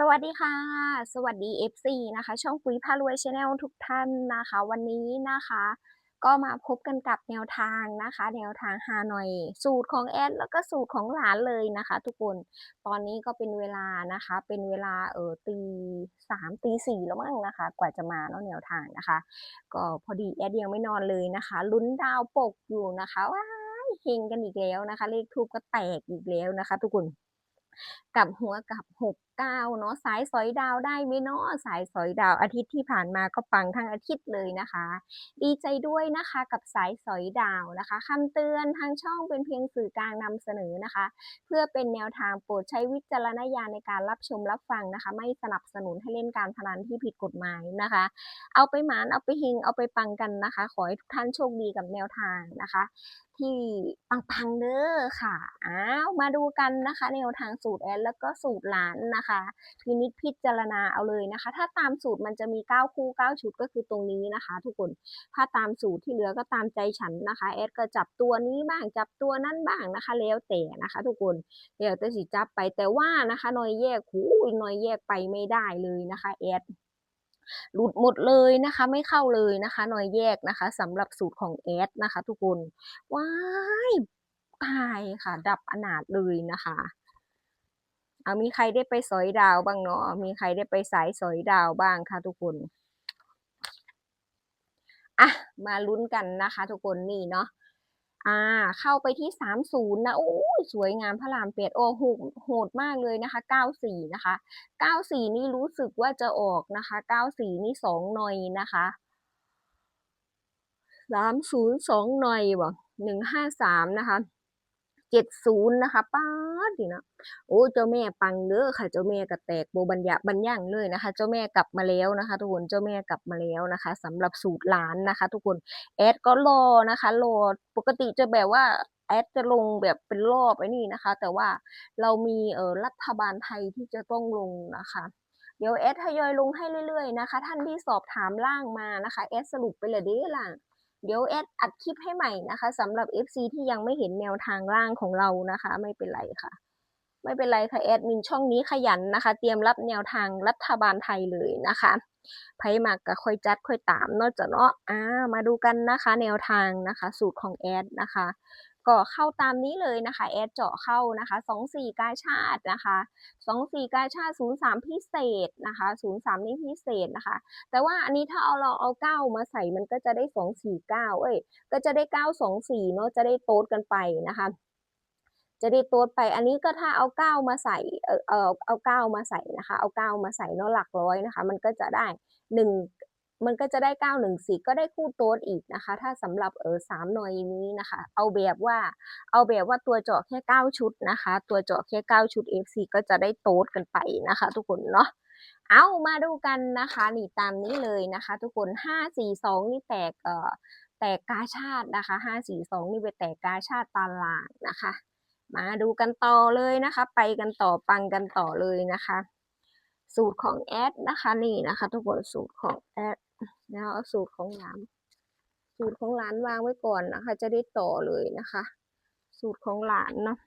สวัสดีค่ะ สวัสดี FC นะคะ ช่องปุ๋ยพารวยชาแนลทุกท่านนะคะ วันนี้นะคะ ก็มาพบกันกับแนวทางนะคะ แนวทางฮานอยสูตรของแอดแล้วก็สูตรของหลานเลยนะคะ ทุกคนตอนนี้ก็เป็นเวลานะคะ เป็นเวลาเออตีสามตีสี่แล้วมั้งนะคะ กว่าจะมาเนาะแนวทางนะคะ ก็พอดีแอดยังไม่นอนเลยนะคะลุ้นดาวปกอยู่นะคะว้าเฮงกันอีกแล้วนะคะ เลขทูบก็แตกอีกแล้วนะคะ ทุกคน กับหัวกับหกเก้าเนาะสายสอยดาวได้ไหมเนาะสายสอยดาวอาทิตย์ที่ผ่านมาก็ปังทั้งอาทิตย์เลยนะคะ ดีใจด้วยนะคะกับสายสอยดาวนะคะคำเตือนทางช่องเป็นเพียงสื่อกลางนำเสนอนะคะ เพื่อเป็นแนวทางโปรดใช้วิจารณญาณในการรับชมรับฟังนะคะ ไม่สนับสนุนให้เล่นการพนันที่ผิดกฎหมายนะคะ เอาไปหมานเอาไปเฮงเอาไปปังกันนะคะ ขอให้ทุกท่านโชคดีกับแนวทางนะคะที่ปังๆเด้อค่ะอ้าวมาดูกันนะคะ แนวทางสูตรแอนแล้วก็สูตรหลานนะคะพินิจพิจารณาเอาเลยนะคะ ถ้าตามสูตรมันจะมี 9 คู่ 9 ชุดก็คือตรงนี้นะคะ ทุกคนถ้าตามสูตรที่เหลือก็ตามใจฉันนะคะแอดก็จับตัวนี้บ้างจับตัวนั้นบ้างนะคะ แล้วแต่นะคะ ทุกคนเดี๋ยวจะสิจับไปแต่ว่านะคะหน่อยแยกหูยหน่อยแยกไปไม่ได้เลยนะคะแอดหลุดหมดเลยนะคะ ไม่เข้าเลยนะคะหน่อยแยกนะคะสำหรับสูตรของแอดนะคะ ทุกคนว้ายตายค่ะ ดับอนาถเลยนะคะ เอามีใครได้ไปสอยดาวบ้างเนาะมีใครได้ไปสายสอยดาวบ้างคะทุกคนอะมาลุ้นกันนะคะ ทุกคนนี่เนาะอ่า เข้าไปที่สามศูนย์นะโอ้สวยงามพระรามเปียดโอ้โหโหดมากเลยนะคะเก้าสี่นะคะเก้าสี่นี่รู้สึกว่าจะออกนะคะเก้าสี่นี่สองหน่อยนะคะสามศูนย์สองหน่อยบ่หนึ่งห้าสามนะคะ จ็ดศูนย์นะคะป้าดีนะโอ้เจ้าแม่ปังเด้อค่ะ เจ้าแม่กระแตกโบบัญญาบัญญังเลยนะคะ เจ้าแม่กลับมาแล้วนะคะ ทุกคนเจ้าแม่กลับมาแล้วนะคะสำหรับสูตรหลานนะคะ ทุกคนแอดก็รอนะคะรอปกติจะแบบว่าแอดจะลงแบบเป็นรอบไอ้นี่นะคะ แต่ว่าเรามีเออรัฐบาลไทยที่จะต้องลงนะคะเดี๋ยวแอดทยอยลงให้เรื่อยๆนะคะ ท่านที่สอบถามล่างมานะคะแอดสรุปไปเลยเด้ล่ะ เดี๋ยวแอดอัดคลิปให้ใหม่นะคะสำหรับ FC ที่ยังไม่เห็นแนวทางล่างของเรานะคะ ไม่เป็นไรค่ะ ไม่เป็นไรค่ะแอดมินช่องนี้ขยันนะคะ เตรียมรับแนวทางรัฐบาลไทยเลยนะคะไผมากก็ค่อยจัดค่อยตามนอกจากเนาะอ่ามาดูกันนะคะ แนวทางนะคะ สูตรของแอดนะคะ ก็เข้าตามนี้เลยนะคะ แอดเจาะเข้านะคะสองสี่กาชาตินะคะสองสี่กาชาติศูนย์สามพิเศษนะคะศูนย์สามนี่พิเศษนะคะ แต่ว่าอันนี้ถ้าเอาเราเอาเก้ามาใส่มันก็จะได้สองสี่เก้าเอ้ยก็จะได้เก้าสองสี่เนาะจะได้โต๊ดกันไปนะคะจะได้โต๊ดไป อันนี้ก็ถ้าเอาเก้ามาใส่เออเออเอาเก้ามาใส่นะคะ เอาเก้ามาใส่เนาะหลักร้อยนะคะ มันก็จะได้หนึ่ง มันก็จะได้เก้าหนึ่งสี่ก็ได้คู่โต๊ดอีกนะคะ ถ้าสำหรับเออสามหน่วยนี้นะคะ เอาแบบว่า เอาแบบว่าตัวเจาะแค่เก้าชุดนะคะ ตัวเจาะแค่เก้าชุด FC ก็จะได้โต๊ดกันไปนะคะ ทุกคนเนาะเอามาดูกันนะคะนี่ตามนี้เลยนะคะ ทุกคนห้าสี่สองนี่แตกเอ่อแตกกาชาตินะคะห้าสี่สองนี่ไปแตกกาชาติตลาดนะคะ มาดูกันต่อเลยนะคะ ไปกันต่อปังกันต่อเลยนะคะ สูตรของแอดนะคะนี่นะคะ ทุกคนสูตรของแอด แล้วเอาสูตรของหลาน สูตรของหลานวางไว้ก่อนนะคะ จะได้ต่อเลยนะคะ สูตรของหลานเนาะ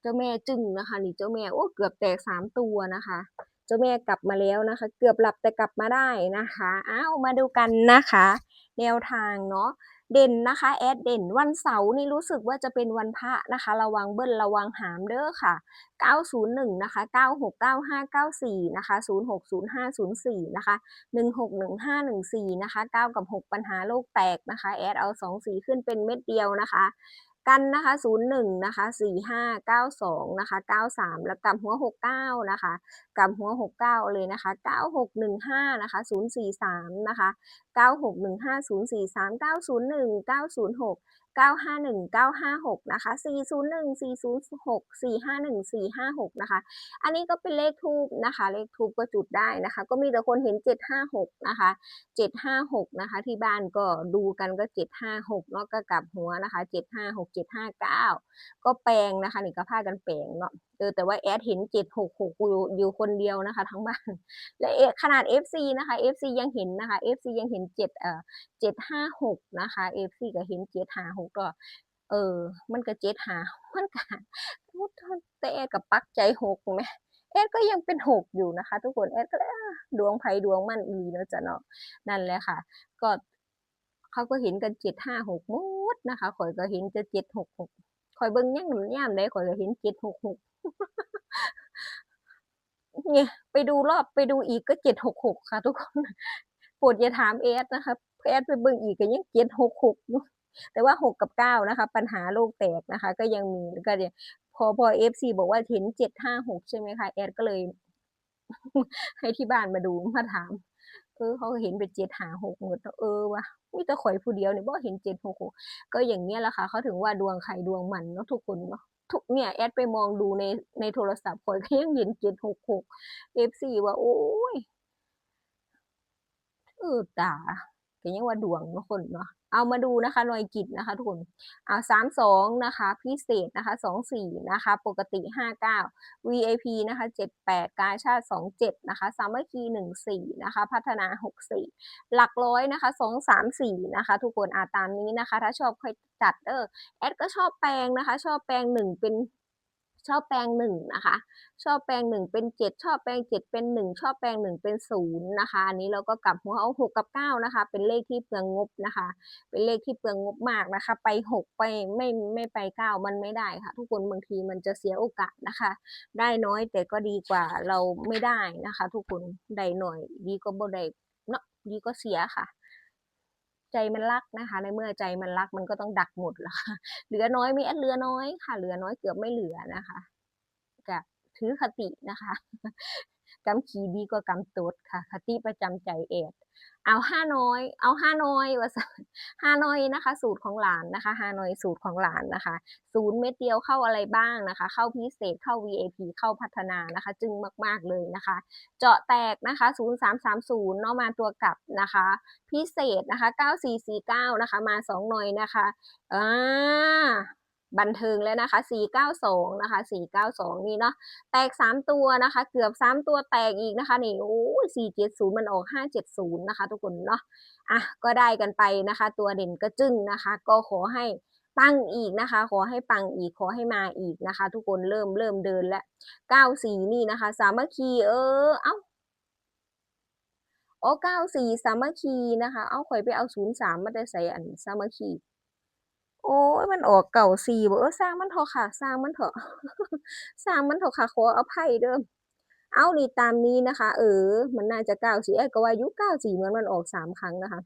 เจ้าแม่จึงนะคะ นี่เจ้าแม่โอ้เกือบแตกสามตัวนะคะ เจ้าแม่กลับมาแล้วนะคะ เกือบหลับแต่กลับมาได้นะคะอ้าวมาดูกันนะคะ แนวทางเนาะ เด่นนะคะแอดเด่นวันเสาร์นี่รู้สึกว่าจะเป็นวันพระนะคะ ระวังเบิ้ลระวังหามเด้อค่ะ 901 นะคะ 969594 นะคะ 060504 นะคะ 161514 นะคะ 9 กับ 6 ปัญหาโลกแตกนะคะแอดเอา 2 สีขึ้นเป็นเม็ดเดียวนะคะ กันนะคะ01นะคะ4592นะคะ93แล้วกับหัว69นะคะกับหัว69เลยนะคะ9615นะคะ043นะคะ9615 043 901 906 951 956นะคะ 401 406 451 456 นะคะ อันนี้ก็เป็นเลขทูบนะคะ เลขทูบก็จุดได้นะคะ ก็มีแต่คนเห็น 756 นะคะ 756 นะคะ ที่บ้านก็ดูกันก็ 756 เนาะก็กลับหัวนะคะ 756 759 ก็แปลงนะคะ นี่ก็พากันแปลงเนาะ เออแต่ว่าแอดเห็น766อยู่อยู่คนเดียวนะคะ ทั้งบ้าน และขนาด FC นะคะ FC ยังเห็นนะคะ FC ยังเห็น7เอ่อ756นะคะ FC ก็เห็น756ก็เออ มันก็7หา มันก็แต่แอดกับปักใจ6ไหมแอดก็ยังเป็นหกอยู่นะคะ ทุกคนแอดก็เลยอะดวงไพ่ดวงมันอีเนาะจ้ะเนาะนั่นแหละค่ะ ก็เขาก็เห็นกันเจ็ดห้าหกมดนะคะข่อยก็เห็นจะเจ็ดหกหก ข่อยเบิ่งยังหนุ่มย่ามได้ข่อยเห็นเจ็ดหกหกเนี่ยไปดูรอบไปดูอีกก็เจ็ดหกหกค่ะ ทุกคนโปรดอย่าถามแอดนะคะแอดไปเบิ่งอีกก็ยังเจ็ดหกหกแต่ว่าหกกับเก้านะคะ ปัญหาโลกแตกนะคะ ก็ยังมีก็เนี่ยพอพอเอฟซีบอกว่าเห็นเจ็ดห้าหกใช่ไหมคะแอดก็เลย ให้ที่บ้านมาดูมาถาม เออเขาเห็นเป็นเจ็ดหาหกหมดเออวะมีแต่ข่อยผู้เดียวเนี่ยบ่เห็นเจ็ดหกหกก็อย่างเงี้ยแหละค่ะเขาถึงว่าดวงใครดวงมันเนาะทุกคนเนาะทุกเนี่ยแอดไปมองดูในในโทรศัพท์ข่อยก็ยังเห็นเจ็ดหกหกเอฟซีว่า โอ้ยเออตาก็ยังว่าดวงเนาะคนเนาะ เอามาดูนะคะหน่วยกิจนะคะทุกคนเอาสามสองนะคะพิเศษนะคะสองสี่นะคะปกติห้าเก้า VIP นะคะเจ็ดแปดกาชาติ27นะคะสามัคคีหนึ่งสี่นะคะพัฒนาหกสี่หลักร้อยนะคะสองสามสี่นะคะทุกคนอาตามนี้นะคะ ถ้าชอบค่อยจัดเออแอดก็ชอบแปลงนะคะ ชอบแปลงหนึ่งเป็น ชอบแปลง1นะคะ ชอบแปลง1เป็น7ชอบแปลง7เป็น1ชอบแปลง1เป็น0นย์นะคะ อันนี้เราก็กลับหัวเอา6กับ9นะคะ เป็นเลขที่เปลืองงบนะคะ เป็นเลขที่เปลืองงบมากนะคะ ไป6ไปไม่ไม่ไป9มันไม่ได้ค่ะ ทุกคนบางทีมันจะเสียโอกาสนะคะ ได้น้อยแต่ก็ดีกว่าเราไม่ได้นะคะ ทุกคนได้หน่อยดีก็บ่ได้เนาะดีก็เสียค่ะ ใจมันรักนะคะ ในเมื่อใจมันรักมันก็ต้องดักหมดละค่ะเหลือน้อยมีแอดเหลือน้อยค่ะ เหลือน้อยเกือบไม่เหลือนะคะกับถือคตินะคะกำขีดีกว่ากำตดค่ะ คติประจำใจเอด เอาห้าน้อย เอาห้าน้อยว่าห้าน้อยนะคะ สูตรของหลานนะคะห้าน้อยสูตรของหลานนะคะ ศูนย์เม็ดเดียวเข้าอะไรบ้างนะคะ เข้าพิเศษเข้า VIP เข้าพัฒนานะคะ จึงมากๆเลยนะคะ เจาะแตกนะคะ0330เนาะมาตัวกลับนะคะ พิเศษนะคะ9449นะคะ มา2หน่อยนะคะอ่า บันเทิงแล้วนะคะ 492 นะคะ 492 นี่เนาะ แตก 3 ตัวนะคะ เกือบ 3 ตัวแตกอีกนะคะ นี่ โอ้470 มันออก 570 นะคะ ทุกคนเนาะ อะ ก็ได้กันไปนะคะ ตัวเด่นก็จึ้งนะคะ ก็ขอให้ปังอีกนะคะ ขอให้ปังอีก ขอให้มาอีกนะคะ ทุกคนเริ่มเริ่มเดินแล้ว 94 นี่นะคะ สามัคคี เออ เอ้าโอ๋อ94 สามัคคีนะคะ เอ้าข่อยไปเอา 03 มาแต่ไสอันสามัคคี โอ้ยมันออกเก่าสี่บ่เออสร้างมันเถอะค่ะ สร้างมันเถอะสร้างมันเถอะค่ะขออภัยเด้ออ้านี่ตามนี้นะคะ เออ มันน่าจะเก้าสี่ไอ้ก็ว่าอยู่94เหมือนมันออกสามครั้งนะคะ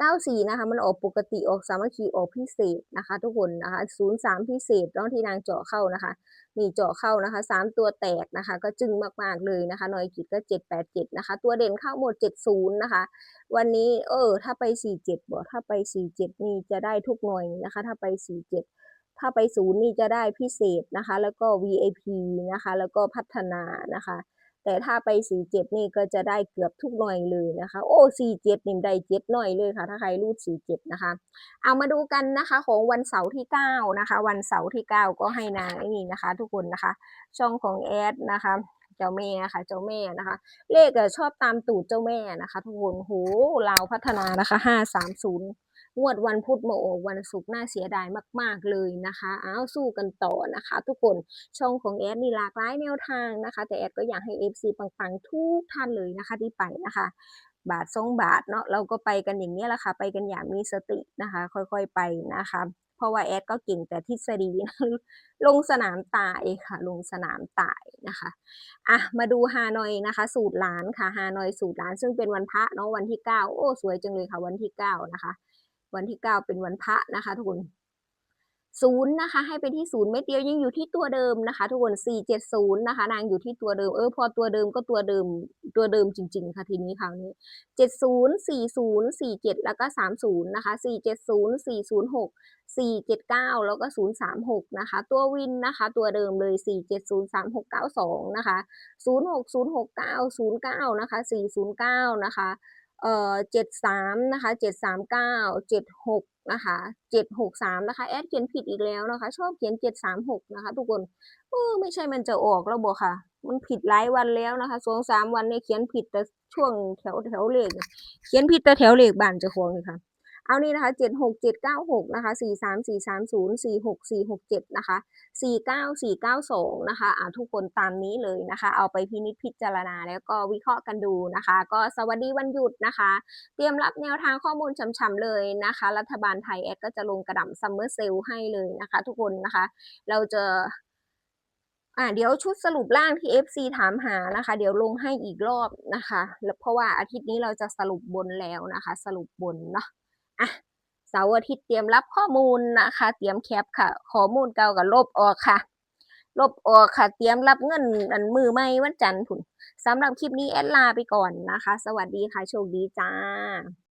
94นะคะมันออกปกติออกสามัคคีออกพิเศษนะคะ ทุกคนนะคะ03 พิเศษเนาะที่นางเจาะเข้านะคะนี่เจาะเข้านะคะ 3 ตัวแตกนะคะ ก็จึงมากๆเลยนะคะหน่วยกิตก็ 787 นะคะ ตัวเด่นเข้าหมด 70 นะคะ วันนี้เออถ้าไป 47บ่ถ้าไป 47 นี่จะได้ทุกหน่วยนะคะ ถ้าไป 47 ถ้าไป0นี่จะได้พิเศษนะคะ แล้วก็ VIP นะคะ แล้วก็พัฒนานะคะ แต่ถ้าไป 47 นี่ก็จะได้เกือบทุกหน่วยเลยนะคะ โอ้ 47นี่ได้7หน่วยเลยค่ะ ถ้าใครรูด 47 นะคะ เอามาดูกันนะคะของวันเสาร์ที่ 9 นะคะ วันเสาร์ที่ 9 ก็ให้นางนี่นะคะ ทุกคนนะคะ ช่องของแอดนะคะเจ้าแม่ค่ะเจ้าแม่นะคะ เลขอะชอบตามตูดเจ้าแม่นะคะ ทุกคนโหลาวพัฒนานะคะ530 งวดวันพุธมาออกวันศุกร์น่าเสียดายมาก ๆ เลยนะคะอ้าวสู้กันต่อนะคะ ทุกคนช่องของแอดมีหลากหลายแนวทางนะคะ แต่แอดก็อยากให้ FC ปัง ๆ ทุกท่านเลยนะคะที่ไปนะคะบาทสองบาทเนาะเราก็ไปกันอย่างนี้ยแหละค่ะ ไปกันอย่างมีสตินะคะ ค่อยๆไปนะคะ เพราะว่าแอดก็เก่งแต่ทฤษฎีลงสนามตายค่ะ ลงสนามตายนะคะอะมาดูฮานอยนะคะ สูตรหลานค่ะฮานอยสูตรหลาน ซึ่งเป็นวันพระเนาะวันที่ 9 โอ้ สวยจังเลยค่ะวันที่ 9 นะคะ วันที่เก้าเป็นวันพระนะคะทุกคนศูนย์นะคะให้ไปที่ศูนย์ไม่เดียวยังอยู่ที่ตัวเดิมนะคะ ทุกคนสี่เจ็ดศูนย์นะคะ นางอยู่ที่ตัวเดิมเออพอตัวเดิมก็ตัวเดิมตัวเดิมจริง ๆ ค่ะทีนี้คราวนี้เจ็ดศูนย์สี่ศูนย์สี่เจ็ดแล้วก็สามศูนย์นะคะสี่เจ็ดศูนย์สี่ศูนย์หกสี่เจ็ดเก้าแล้วก็ศูนย์สามหกนะคะ ตัววินนะคะ ตัวเดิมเลยสี่เจ็ดศูนย์สามหกเก้าสองนะคะศูนย์หกศูนย์หกเก้าศูนย์เก้านะคะสี่ศูนย์เก้านะคะ เอ่อ73นะคะเจ็ดสามเก้าเจ็ดหกนะคะเจ็ดหกสามนะคะแอดเขียนผิดอีกแล้วนะคะ ชอบเขียนเจ็ดสามหกนะคะ ทุกคนเออไม่ใช่มันจะออกแล้วบ่ค่ะ มันผิดหลายวันแล้วนะคะสองสามวันเนี่ยเขียนผิดแต่ช่วงแถวแถวเลขเขียนผิดแต่แถวเลขบ้านจะควงเลยค่ะ เอานี่นะคะเจ็ดหกเจ็ดเก้าหกนะคะสี่สามสี่สามศูนย์สี่หกสี่หกเจ็ดนะคะสี่เก้าสี่เก้าสองนะคะอ่าทุกคนตามนี้เลยนะคะ เอาไปพินิจพิจารณาแล้วก็วิเคราะห์กันดูนะคะ ก็สวัสดีวันหยุดนะคะ เตรียมรับแนวทางข้อมูลฉ่ำๆเลยนะคะ รัฐบาลไทยแอดก็จะลงกระดำซัมเมอร์เซลให้เลยนะคะ ทุกคนนะคะ เราจะอ่าเดี๋ยวชุดสรุปร่างที่ FC ถามหานะคะ เดี๋ยวลงให้อีกรอบนะคะแล้วเพราะว่าอาทิตย์นี้เราจะสรุปบนแล้วนะคะ สรุปบนเนาะ อะเสาร์อาทิตย์เตรียมรับข้อมูลนะคะ เตรียมแคปค่ะ ข้อมูลเก่ากับลบออกค่ะ ลบออกค่ะ เตรียมรับเงินอันมือไม่วันจันทร์ถุนสำหรับคลิปนี้แอดลาไปก่อนนะคะ สวัสดีค่ะ โชคดีจ้า